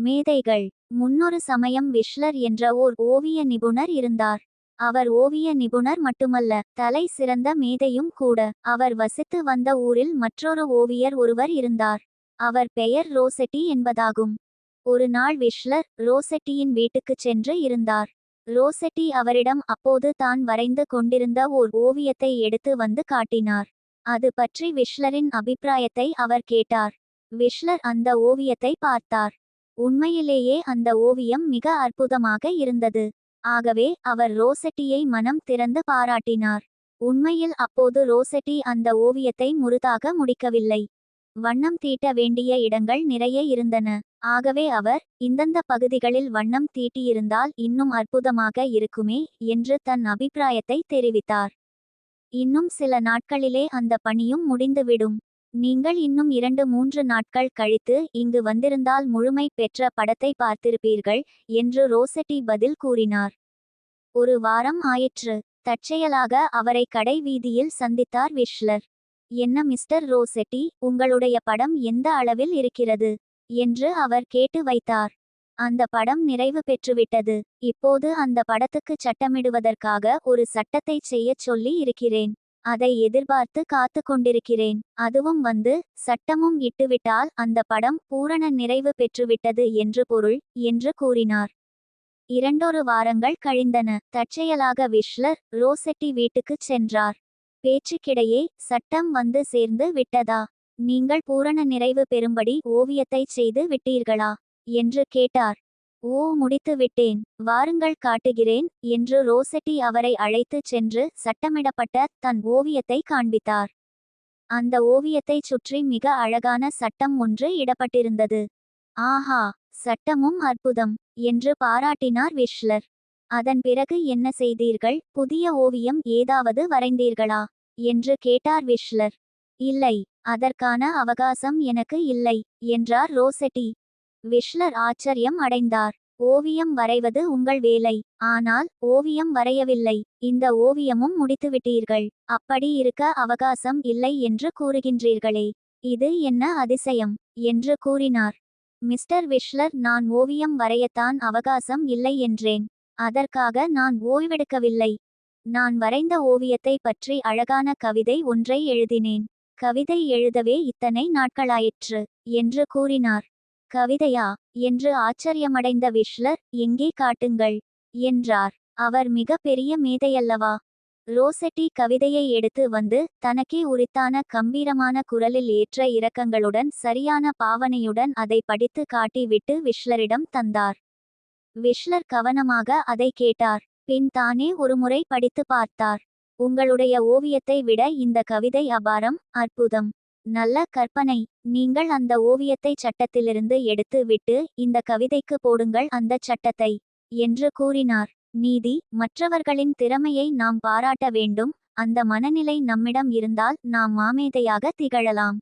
மேதைகள். முன்னொரு சமயம் விஷ்லர் என்ற ஓர் ஓவிய நிபுணர் இருந்தார். அவர் ஓவிய நிபுணர் மட்டுமல்ல தலை சிறந்த மேதையும் கூட. அவர் வசித்து வந்த ஊரில் மற்றொரு ஓவியர் ஒருவர் இருந்தார். அவர் பெயர் ரோசெட்டி என்பதாகும். ஒரு நாள் விஷ்லர் ரோசெட்டியின் வீட்டுக்குச் சென்று இருந்தார். ரோசெட்டி அவரிடம் அப்போது தான் வரைந்து கொண்டிருந்த ஓர் ஓவியத்தை எடுத்து வந்து காட்டினார். அது பற்றி விஷ்லரின் அபிப்பிராயத்தை அவர் கேட்டார். விஷ்லர் அந்த ஓவியத்தை பார்த்தார். உண்மையிலேயே அந்த ஓவியம் மிக அற்புதமாக இருந்தது. ஆகவே அவர் ரோசெட்டியை மனம் திறந்து பாராட்டினார். உண்மையில் அப்போது ரோசெட்டி அந்த ஓவியத்தை முருதாக முடிக்கவில்லை. வண்ணம் தீட்ட வேண்டிய இடங்கள் நிறைய இருந்தன. ஆகவே அவர் இந்தந்த பகுதிகளில் வண்ணம் தீட்டியிருந்தால் இன்னும் அற்புதமாக இருக்குமே என்று தன் அபிப்பிராயத்தை தெரிவித்தார். இன்னும் சில நாட்களிலே அந்த பணியும் முடிந்துவிடும். நீங்கள் இன்னும் இரண்டு மூன்று நாட்கள் கழித்து இங்கு வந்திருந்தால் முழுமை பெற்ற படத்தை பார்த்திருப்பீர்கள் என்று ரோசெட்டி பதில் கூறினார். ஒரு வாரம் ஆயிற்று. தற்செயலாக அவரை கடை வீதியில் சந்தித்தார் விஷ்லர். என்ன மிஸ்டர் ரோசெட்டி உங்களுடைய படம் எந்த அளவில் இருக்கிறது? என்று அவர் கேட்டு வைத்தார். அந்த படம் நிறைவு பெற்றுவிட்டது. இப்போது அந்த படத்துக்கு சட்டமிடுவதற்காக ஒரு சட்டத்தை செய்யச் சொல்லி இருக்கிறேன். அதை எதிர்பார்த்து காத்து கொண்டிருக்கிறேன். அதுவும் வந்து சட்டமும் இட்டுவிட்டால் அந்த படம் பூரண நிறைவு பெற்றுவிட்டது என்று பொருள் என்று கூறினார். இரண்டொரு வாரங்கள் கழிந்தன. தற்செயலாக விஷ்லர் ரோசெட்டி வீட்டுக்குச் சென்றார். பேச்சுக்கிடையே சட்டம் வந்து சேர்ந்து விட்டதா? நீங்கள் பூரண நிறைவு பெறும்படி ஓவியத்தைச் செய்து விட்டீர்களா? என்று கேட்டார். ஓ முடித்து விட்டேன். வாருங்கள் காட்டுகிறேன் என்று ரோசெட்டி அவரை அழைத்துச் சென்று சட்டமிடப்பட்ட தன் ஓவியத்தை காண்பித்தார். அந்த ஓவியத்தைச் சுற்றி மிக அழகான சட்டம் ஒன்று இடப்பட்டிருந்தது. ஆஹா சட்டமும் அற்புதம் என்று பாராட்டினார் விஷ்லர் அதன் பிறகு என்ன செய்தீர்கள்? புதிய ஓவியம் ஏதாவது வரைந்தீர்களா? என்று கேட்டார் விஷ்லர் இல்லை அதற்கான அவகாசம் எனக்கு இல்லை என்றார் ரோசெட்டி. விஷ்லர் ஆச்சரியம் அடைந்தார். ஓவியம் வரைவது உங்கள் வேலை. ஆனால் ஓவியம் வரையவில்லை. இந்த ஓவியமும் முடித்துவிட்டீர்கள். அப்படி இருக்க அவகாசம் இல்லை என்று கூறுகின்றீர்களே. இது என்ன அதிசயம்? என்று கூறினார். மிஸ்டர் விஷ்லர் நான் ஓவியம் வரையத்தான் அவகாசம் இல்லை என்றேன். அதற்காக நான் ஓய்வெடுக்கவில்லை. நான் வரைந்த ஓவியத்தை பற்றி அழகான கவிதை ஒன்றை எழுதினேன். கவிதை எழுதவே இத்தனை நாட்களாயிற்று என்று கூறினார். கவிதையா? என்று ஆச்சரியமடைந்த விஷ்லர் எங்கே காட்டுங்கள்? என்றார். அவர் மிக பெரிய மேதையல்லவா? ரோசெட்டி கவிதையை எடுத்து வந்து தனக்கே உரித்தான கம்பீரமான குரலில் ஏற்ற இரக்கங்களுடன் சரியான பாவனையுடன் அதை படித்து காட்டிவிட்டு விஷ்லரிடம் தந்தார். விஷ்லர் கவனமாக அதை கேட்டார். பின் தானே ஒருமுறை படித்து பார்த்தார். உங்களுடைய ஓவியத்தை விட இந்த கவிதை அபாரம் அற்புதம். நல்ல கற்பனை. நீங்கள் அந்த ஓவியத்தை சட்டத்திலிருந்து எடுத்து விட்டு இந்த கவிதைக்கு போடுங்கள் அந்த சட்டத்தை என்று கூறினார். நீதி மற்றவர்களின் திறமையை நாம் பாராட்ட வேண்டும். அந்த மனநிலை நம்மிடம் இருந்தால் நாம் மாமேதையாக திகழலாம்.